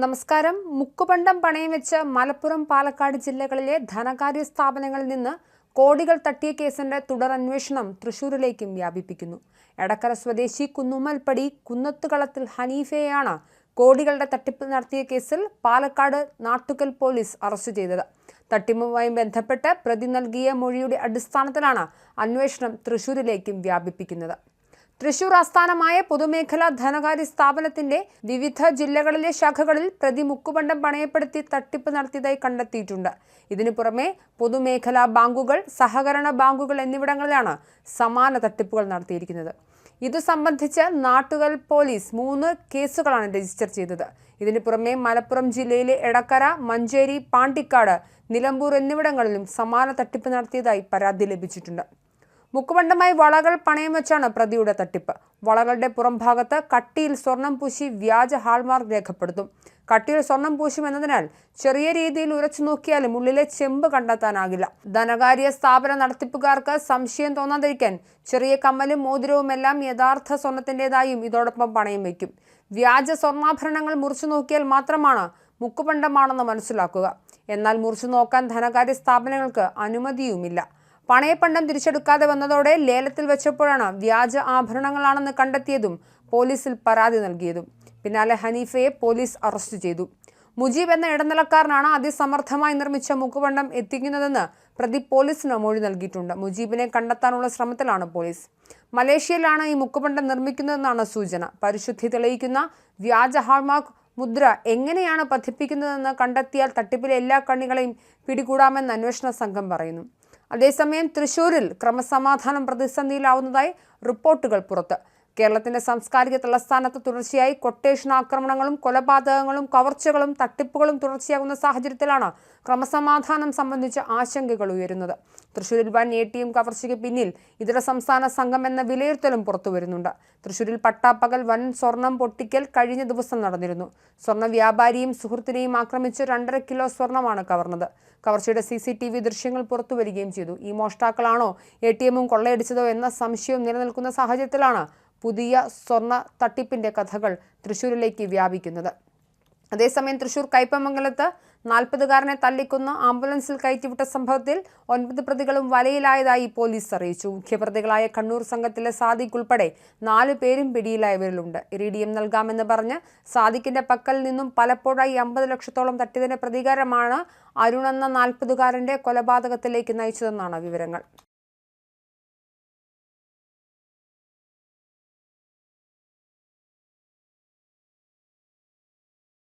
നമസ്കാരം. മുക്കുപണ്ടം പണയം വെച്ച് മലപ്പുറം പാലക്കാട് ജില്ലകളിലെ ധനകാര്യ സ്ഥാപനങ്ങളിൽ നിന്ന് കോടികൾ തട്ടിയ കേസിന്റെ തുടരന്വേഷണം തൃശൂരിലേക്കും വ്യാപിപ്പിക്കുന്നു. എടക്കര സ്വദേശി കുന്നുമ്മൽപ്പടി കുന്നത്തുകളത്തിൽ ഹനീഫയെയാണ് കോടികളുടെ തട്ടിപ്പ് നടത്തിയ കേസിൽ പാലക്കാട് നാട്ടുകൽ പോലീസ് അറസ്റ്റ് ചെയ്തത്. തട്ടിപ്പുമായി ബന്ധപ്പെട്ട് പ്രതി നൽകിയ മൊഴിയുടെ അടിസ്ഥാനത്തിലാണ് അന്വേഷണം തൃശൂരിലേക്കും വ്യാപിപ്പിക്കുന്നത്. തൃശൂർ ആസ്ഥാനമായ പൊതുമേഖലാ ധനകാര്യ സ്ഥാപനത്തിന്റെ വിവിധ ജില്ലകളിലെ ശാഖകളിൽ പ്രതി മുക്കുപണ്ടം പണയപ്പെടുത്തി തട്ടിപ്പ് നടത്തിയതായി കണ്ടെത്തിയിട്ടുണ്ട്. ഇതിനു പുറമെ പൊതുമേഖലാ ബാങ്കുകൾ സഹകരണ ബാങ്കുകൾ എന്നിവിടങ്ങളിലാണ് സമാന തട്ടിപ്പുകൾ നടത്തിയിരിക്കുന്നത്. ഇതു സംബന്ധിച്ച് നാട്ടുകൽ പോലീസ് മൂന്ന് കേസുകളാണ് രജിസ്റ്റർ ചെയ്തത്. ഇതിനു പുറമെ മലപ്പുറം ജില്ലയിലെ എടക്കര മഞ്ചേരി പാണ്ടിക്കാട് നിലമ്പൂർ എന്നിവിടങ്ങളിലും സമാന തട്ടിപ്പ് നടത്തിയതായി പരാതി ലഭിച്ചിട്ടുണ്ട്. മുക്കുപണ്ടമായി വളകൾ പണയം വെച്ചാണ് പ്രതിയുടെ തട്ടിപ്പ്. വളകളുടെ പുറംഭാഗത്ത് കട്ടിയിൽ സ്വർണം പൂശി വ്യാജ ഹാൾമാർക്ക് രേഖപ്പെടുത്തും. കട്ടിയിൽ സ്വർണം പൂശുമെന്നതിനാൽ ചെറിയ രീതിയിൽ ഉരച്ചു നോക്കിയാലും ഉള്ളിലെ ചെമ്പ് കണ്ടെത്താനാകില്ല. ധനകാര്യ സ്ഥാപന നടത്തിപ്പുകാർക്ക് സംശയം തോന്നാതിരിക്കാൻ ചെറിയ കമ്മലും മോതിരവും എല്ലാം യഥാർത്ഥ സ്വർണത്തിന്റെതായും ഇതോടൊപ്പം പണയം വയ്ക്കും. വ്യാജ സ്വർണാഭരണങ്ങൾ മുറിച്ചു നോക്കിയാൽ മാത്രമാണ് മുക്കുപണ്ടമാണെന്ന് മനസ്സിലാക്കുക. എന്നാൽ മുറിച്ചു നോക്കാൻ ധനകാര്യ സ്ഥാപനങ്ങൾക്ക് അനുമതിയുമില്ല. പണയപ്പണ്ടം തിരിച്ചെടുക്കാതെ വന്നതോടെ ലേലത്തിൽ വെച്ചപ്പോഴാണ് വ്യാജ ആഭരണങ്ങളാണെന്ന് കണ്ടെത്തിയതും പോലീസിൽ പരാതി നൽകിയതും. പിന്നാലെ ഹനീഫയെ പോലീസ് അറസ്റ്റ് ചെയ്തു. മുജീബ് എന്ന ഇടനിലക്കാരനാണ് അതിസമർത്ഥമായി നിർമ്മിച്ച മുക്കുപണ്ടം എത്തിക്കുന്നതെന്ന് പ്രതി പോലീസിന് മൊഴി നൽകിയിട്ടുണ്ട്. മുജീബിനെ കണ്ടെത്താനുള്ള ശ്രമത്തിലാണ് പോലീസ്. മലേഷ്യയിലാണ് ഈ മുക്കുപണ്ടം നിർമ്മിക്കുന്നതെന്നാണ് സൂചന. പരിശുദ്ധി തെളിയിക്കുന്ന വ്യാജ ഹാൾമാർക്ക് മുദ്ര എങ്ങനെയാണ് പതിപ്പിക്കുന്നതെന്ന് കണ്ടെത്തിയാൽ തട്ടിപ്പിലെ എല്ലാ കണ്ണികളെയും പിടികൂടാമെന്ന് അന്വേഷണ സംഘം പറയുന്നു. അതേസമയം തൃശൂരിൽ ക്രമസമാധാനം പ്രതിസന്ധിയിലാവുന്നതായി റിപ്പോർട്ടുകൾ പുറത്ത്. കേരളത്തിന്റെ സാംസ്കാരിക തലസ്ഥാനത്ത് തുടർച്ചയായി കൊട്ടേഷൻ ആക്രമണങ്ങളും കൊലപാതകങ്ങളും കവർച്ചകളും തട്ടിപ്പുകളും തുടർച്ചയാകുന്ന സാഹചര്യത്തിലാണ് ക്രമസമാധാനം സംബന്ധിച്ച ആശങ്കകൾ ഉയരുന്നത്. തൃശൂരിൽ വൻ എ ടി എം കവർച്ചയ്ക്ക് പിന്നിൽ ഇതര സംസ്ഥാന സംഘം എന്ന വിലയിരുത്തലും പുറത്തുവരുന്നുണ്ട് തൃശൂരിൽ പട്ടാപ്പകൽ വൻ സ്വർണം പൊട്ടിക്കൽ കഴിഞ്ഞ ദിവസം നടന്നിരുന്നു. സ്വർണ വ്യാപാരിയും സുഹൃത്തിനെയും ആക്രമിച്ച് രണ്ടര കിലോ സ്വർണമാണ് കവർന്നത്. കവർച്ചയുടെ സി സി ടി വി ദൃശ്യങ്ങൾ പുറത്തുവരികയും ചെയ്തു. ഈ മോഷ്ടാക്കളാണോ എ ടി എമ്മും കൊള്ളയടിച്ചതോ എന്ന സംശയവും നിലനിൽക്കുന്ന സാഹചര്യത്തിലാണ് പുതിയ സ്വർണ തട്ടിപ്പിന്റെ കഥകൾ തൃശൂരിലേക്ക് വ്യാപിക്കുന്നത്. അതേസമയം തൃശൂർ കയ്പമംഗലത്ത് നാൽപ്പതുകാരനെ തല്ലിക്കൊന്ന് ആംബുലൻസിൽ കയറ്റിവിട്ട സംഭവത്തിൽ ഒൻപത് പ്രതികളും വലയിലായതായി പോലീസ് അറിയിച്ചു. മുഖ്യപ്രതികളായ കണ്ണൂർ സംഘത്തിലെ സാദിഖ് ഉൾപ്പെടെ നാലു പേരും പിടിയിലായവരിലുണ്ട്. ഇറിഡിയം നൽകാമെന്ന് പറഞ്ഞ് സാദിഖിന്റെ പക്കൽ നിന്നും പലപ്പോഴായി അമ്പത് ലക്ഷത്തോളം തട്ടിയതിന്റെ പ്രതികാരമാണ് അരുൺ എന്ന നാൽപ്പതുകാരന്റെ കൊലപാതകത്തിലേക്ക് നയിച്ചതെന്നാണ് വിവരങ്ങൾ.